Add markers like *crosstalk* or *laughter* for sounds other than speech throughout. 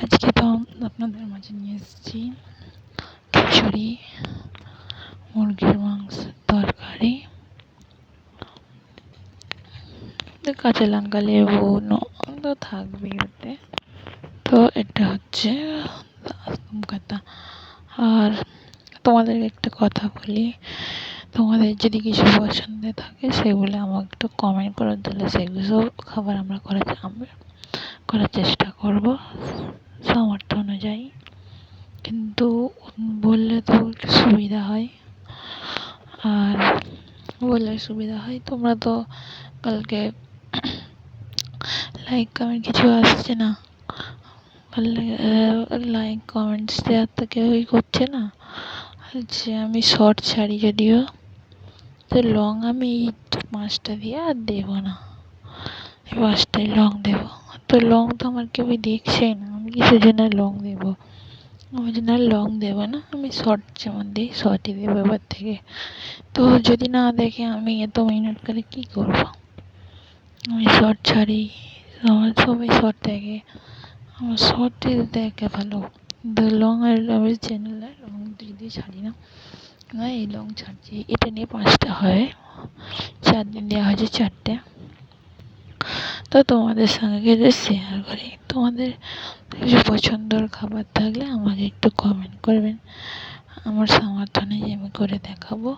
আজকে তো আপনাদের মাঝে নিয়ে এসেছি খিচুড়ি, মুরগির মাংস তরকারি কাঁচা লঙ্কা, লেবু তো থাকবেই ওতে তো এটা হচ্ছে কথা আর তোমাদেরকে একটা কথা বলি, তোমাদের যদি কিছু পছন্দের থাকে সেগুলো আমাকে একটু কমেন্ট করে দিলে সেগুলো খাবার আমরা করার আমরা করার চেষ্টা করব। সামর্থ্য অনুযায়ী। কিন্তু বললে তো একটু সুবিধা হয়। আর বললে সুবিধা হয়, তোমরা তো কালকে *coughs* লাইক কমেন্ট কিছু আসছে না। লাইক কমেন্টস দেওয়ার তো কেউই করছে না। যে আমি শর্ট ছাড়ি যদিও, তো লং আমি এই পাঁচটা দিয়ে আর দেবো না। এই পাঁচটাই লং দেবো। তো লং তো আমার কেউই দেখছেই না। কিসের জন্য লং দেবো। ওই জন্য আর লং দেবো না, আমি শর্ট যেমন দিই শর্টই দেবো এবার থেকে। তো যদি না দেখে আমি এত মেহনত করে কী করব? আমি শর্ট ছাড়ি, আমার সবাই শর্ট দেখে। আমার শর্টই দেখে ভালো। লং আর আমি চ্যানেলে লং দিয়ে ছাড়ি না। না, এই লং ছাড়ছি। এটা নিয়ে পাঁচটা হয়। চার দিন দেওয়া হয়েছে চারটে। তো তোমাদের সঙ্গে কিছু শেয়ার করি। তোমাদের কিছু পছন্দর খাবার থাকলে আমাকে একটু কমেন্ট করবেন। আমার সামর্থ্য নেই আমি করে দেখাবো।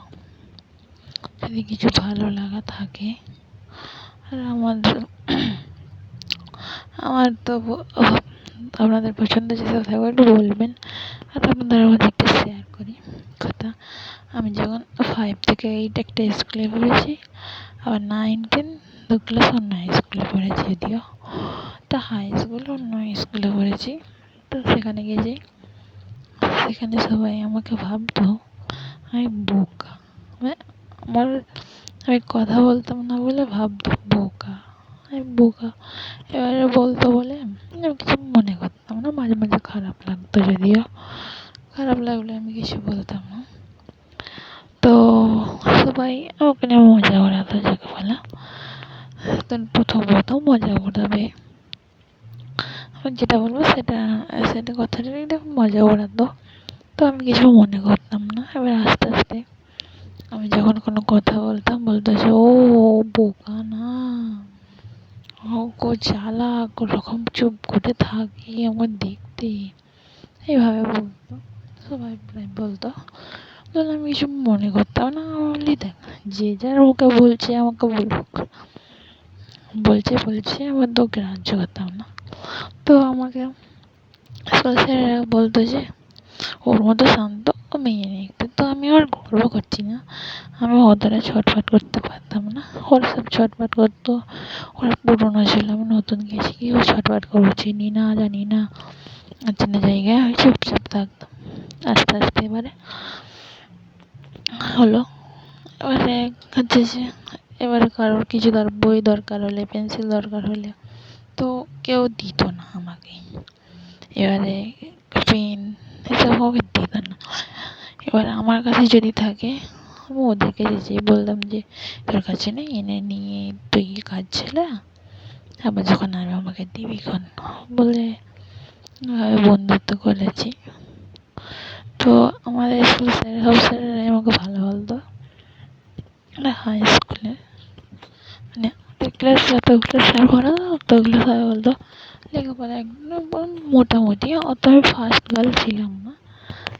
যদি কিছু ভালো লাগা থাকে। আর আমাদের আমার তো আপনাদের পছন্দ যেটা থাকবে একটু বলবেন। আর আপনাদের মধ্যে একটু শেয়ার করি। কথা, আমি যখন ফাইভ থেকে এইট একটা স্কুলে পড়েছি, আবার নাইন টেন দু ক্লাস অন্য স্কুলে পড়েছি যদিও। তা হাই স্কুল অন্য স্কুলে পড়েছি। তো সেখানে গিয়েছি সেখানে সবাই আমাকে ভাবতো আমি বোকা। মানে আমার, আমি কথা বলতাম না বলে ভাবতো, বোকা। আমি বোকা। এবারে বলতো বলে আমি কিছু মনে করতাম না। মাঝে মাঝে খারাপ লাগতো যদিও। খারাপ লাগলে আমি কিছু বলতাম না। তো সবাই আমাকে নিয়ে মজা ওড়াতো যাকে বলে প্রথম প্রথম মজা ওড়াবে আমি যেটা বলব সেটা সেটা কথাটা একটু মজা ওড়াতো তো আমি কিছু মনে করতাম না। এবার আস্তে আস্তে আমি যখন কোনো কথা বলতাম, বলতো যে, ও, বোকা না। ও কো চালাক, ওরকম চুপ করে থাকে আমার দেখতে। এইভাবে বলতো। সবাই প্রায় বলতো। তখন আমি কিছু মনে করতাম না। বলি, দেখ, যে যার ওকে বলছে, আমাকে বলুক। বলছে বলছে, আমার তো গ্রাহ্য করতাম না। তো আমাকে স্যারেরা বলতো যে, ওর মতো শান্ত মেয়ে নেই। কিন্তু আমি আর গর্ব করছি না। আমি অতটা ছটফট করতে পারতাম না। ওরা সব ছটফট করতো। ওরা পুরোনো ছিল, আমি নতুন গেছি। কেউ ছটফট করব চিনি না, জানি না। চেনা জায়গায় আমি চুপচাপ থাকতাম। আস্তে আস্তে এবারে হলো। এবারে হচ্ছে যে এবারে কারোর কিছু ধর বই দরকার হলে, পেন্সিল দরকার হলে, তো কেউ দিত না আমাকে। এবারে পেন এসব আমাকে দিত না। এবার আমার কাছে যদি থাকে, আমি ওদেরকে যেয়ে বলতাম যে, তোর কাছে নেই, এনে নিয়ে তুই কাজ ছিল আবার যখন আসবে আমাকে দিবি খন বলে বন্ধুত্ব করেছি। তো আমাদের স্কুল স্যার সব স্যারেরাই আমাকে ভালো বলতো। হাই স্কুলে ক্লাস যতগুলো স্যার পড়াতো ততগুলো সবাই বলতো, লেখাপড়া একদম মোটামুটি অত আমি ফার্স্ট গার্ল ছিলাম না।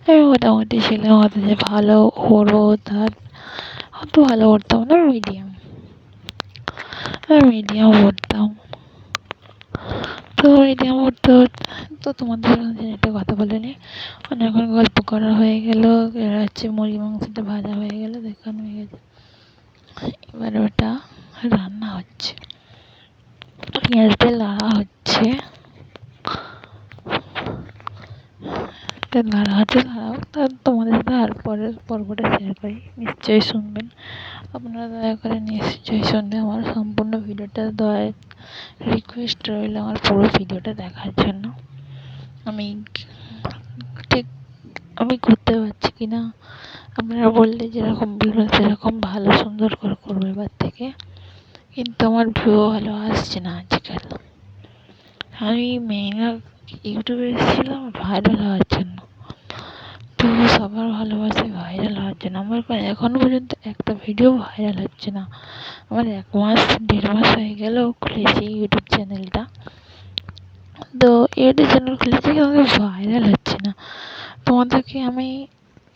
আমি মোটামুটি ছিলাম অত যে ভালো ওড়ো তার, অত ভালো পড়তাম না মিডিয়াম মিডিয়াম পড়তাম। তো মিডিয়াম পড়তে তো তোমাদের একটা কথা বলে নি। অনেকক্ষণ গল্প করা হয়ে গেল হচ্ছে মুরগি মাংসটা ভাজা হয়ে গেল, দেখানো হয়ে গেছে এবার ওটা রান্না হচ্ছে। পেঁয়াজ দিয়ে লাড়া হচ্ছে। লাড়া হচ্ছে, লাড়া তোমাদের সাথে আর পরের পর্বটা শেয়ার করি। নিশ্চয়ই শুনবেন। আপনারা দয়া করে নিশ্চয়ই শুনবেন। আমার সম্পূর্ণ ভিডিওটা দয়া রিকোয়েস্ট রইল আমার পুরো ভিডিওটা দেখার জন্য। আমি ঠিক, আমি করতে পারছি কি না আপনারা বললে যেরকম বলবেন, সেরকম ভালো সুন্দর করে করব এবার থেকে। কিন্তু আমার ভিউ ভালো আসছে না আজকাল। আমি মেহনত ইউটিউবে এসেছিলাম ভাইরাল হওয়ার জন্য। তো সবার ভালোবাসে ভাইরাল হওয়ার জন্য। আমার এখনও পর্যন্ত একটা ভিডিও ভাইরাল হচ্ছে না। আমার এক মাস, দেড় মাস হয়ে গেল খুলেছি ইউটিউব চ্যানেলটা তো ইউটিউব চ্যানেল খুলেছি কিন্তু ভাইরাল হচ্ছে না। তোমাদেরকে আমি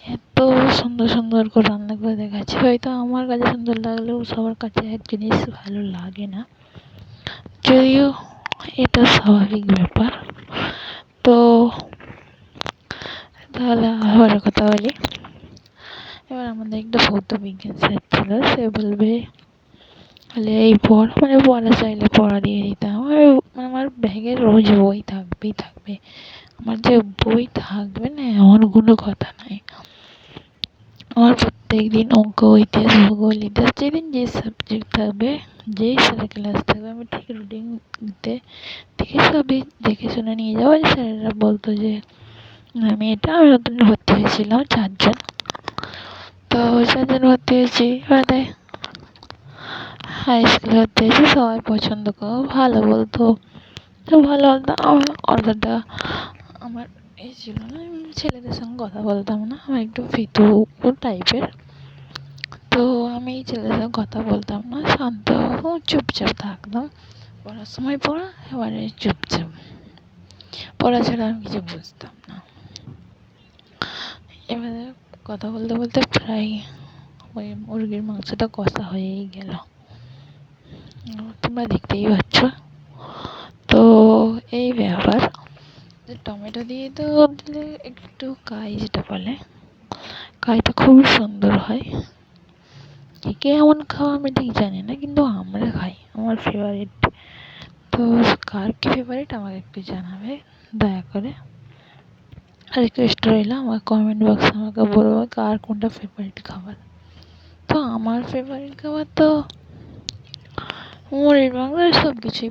এত সুন্দর সুন্দর করে রান্না করে দেখাচ্ছি। হয়তো আমার কাছে সুন্দর লাগলেও সবার কাছে এক জিনিস ভালো লাগে না। যদিও এটা স্বাভাবিক ব্যাপার। তো তাহলে আবার কথা বলি। এবার আমাদের একটা ভৌত বিজ্ঞান স্যার ছিল, সে বলবে তাহলে এই পড় মানে পড়া চাইলে পড়া দিয়ে দিতাম। মানে আমার ব্যাগে রোজ বই থাকবেই থাকবে। আমার যে বই থাকবে না, এমন কোনো কথা আমার প্রত্যেক দিন অঙ্ক, ইতিহাস, ভূগোল, ইতিহাস যেদিন যে সাবজেক্ট থাকবে, যেই স্যারের ক্লাস থাকবে, আমি ঠিক রুটিনতে দেখে সবই দেখে শুনে নিয়ে যাব। স্যারেরা বলতো যে, আমি এটা আমি নতুন ভর্তি হয়েছিলাম চারজন। তো চারজন ভর্তি হয়েছি। এবারে হাই স্কুলে ভর্তি হয়েছি, সবাই পছন্দ করো, ভালো বলতো। তো ভালো আমার অতটা আমার এই ছিল না আমি ছেলেদের সঙ্গে কথা বলতাম না আমার একটু ফিতু টাইপের তো আমি ছেলেদের সঙ্গে কথা বলতাম না, শান্ত চুপচাপ থাকতাম। পড়ার সময় পড়া, এবারে চুপচাপ। পড়া ছাড়া আমি কিছু বুঝতাম না। এবারে কথা বলতে বলতে প্রায় ওই মুরগির মাংসটা কষা হয়েই গেল। তোমরা দেখতেই পাচ্ছ। তো এই টমেটো দিয়ে তো দিলে একটু কাই যেটা বলে, কাইটা খুবই সুন্দর হয়। কে কে এমন খাওয়া আমি ঠিক জানি না, কিন্তু আমরা খাই। আমার ফেভারিট তো কার কি ফেভারিট আমাকে একটু জানাবে, দয়া করে। রিকোয়েস্ট রইল আমার কমেন্ট বক্সে আমাকে বলবে কার কোনটা ফেভারিট খাবার। তো আমার ফেভারিট খাবার তো মুড়ির বাংলার সব কিছুই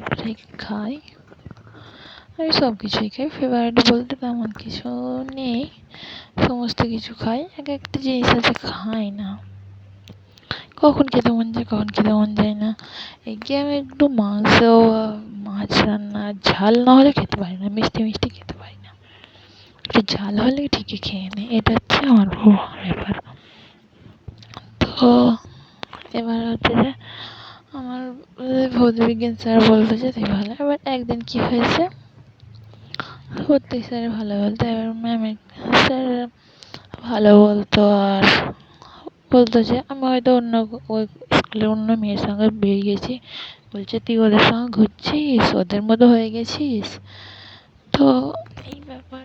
খাই। আমি সব কিছুই খাই ফেভারিট বলতে তেমন কিছু নেই, সমস্ত কিছু খাই, এক একটা জিনিস আছে, খাই না। কখন খেতে মন যায়, কখন খেতে মন যায় না। একে আমি একটু মাংস মাছ রান্না, ঝাল না হলে খেতে পারি না, মিষ্টি মিষ্টি খেতে পারি না। একটু ঝাল হলে ঠিকই খেয়ে নিই এটা হচ্ছে আমার ব্যাপার। তো, এবার হচ্ছে যে, আমার ভৌতবিজ্ঞান স্যার বলতো যে তুই ভালো, এবার একদিন কী হয়েছে? প্রত্যেক স্যার, ভালো বলতো এবার ম্যামের স্যার ভালো বলতো আর বলতো যে আমি হয়তো অন্য ওই স্কুলের অন্য মেয়ের সঙ্গে বেরিয়ে গেছি। বলছে, তুই ওদের সঙ্গে ঘুরছিস? ওদের মতো হয়ে গেছিস? তো এই ব্যাপার।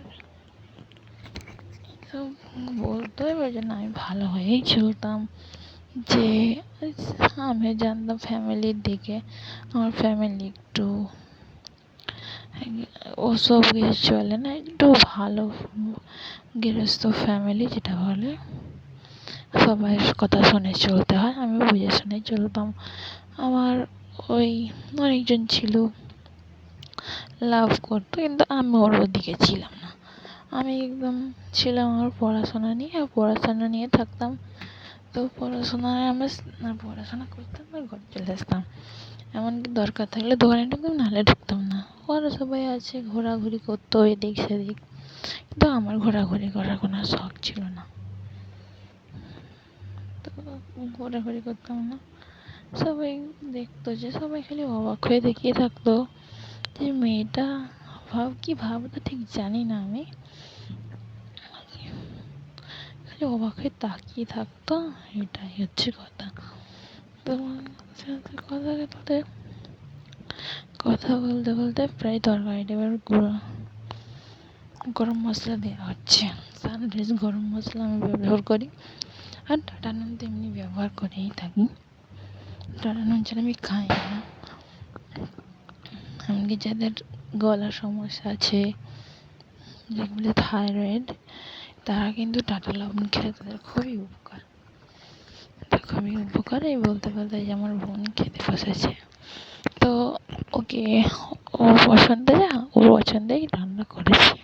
বলতো এবার যে না, আমি ভালো হয়েই চলতাম। যে, আমি জানতাম ফ্যামিলির দিকে, আমার ফ্যামিলি একটু ওসব কিছু চলে না, একটু ভালো গৃহস্থ ফ্যামিলি যেটা বলে, সবাই কথা শুনে চলতে হয়, আমি বুঝে শুনে চলতাম। আমার ওই অনেকজন ছিল লাভ করতো, কিন্তু আমি ওর ওদিকে ছিলাম না। আমি একদম ছিলাম আমার পড়াশোনা নিয়ে পড়াশোনা নিয়ে থাকতাম। তো পড়াশোনায় আমি পড়াশোনা করতাম আর ঘরে চলে আসতাম। এমনকি দরকার থাকলে দোকানে ঢুকতাম, নাহলে ঢুকতাম না। ওরা সবাই আছে, ঘোরাঘুরি করতো এদিক সেদিক। কিন্তু আমার ঘোরাঘুরি করার কোনো শখ ছিল না। তো ঘোরাঘুরি করতাম না। সবাই দেখতো যে, সবাই খালি অবাক হয়ে দেখিয়ে থাকতো যে, মেয়েটা ভাব কি ভাবতো ঠিক জানি না আমি। খালি অবাক হয়ে তাকিয়ে থাকতো, এটাই হচ্ছে কথা। তো কথা বলতে কথা বলতে বলতে প্রায় তরকারিটা এবার গুঁড়ো, গরম মশলা দেওয়া হচ্ছে। সানরাইজ গরম মশলা আমি ব্যবহার করি। আর টাটা নুন তো এমনি ব্যবহার করেই থাকি। টাটা নুন ছাড়া আমি খাই না। এমনকি যাদের গলার সমস্যা আছে, যেগুলো থাইরয়েড তারা কিন্তু টাটা লবণ খেলে তাদের খুবই খুবই উপকার এই বলতে বলতে যে আমার বোন খেতে বসেছে। তো ওকে ও পছন্দ ও পছন্দেই রান্না করেছি।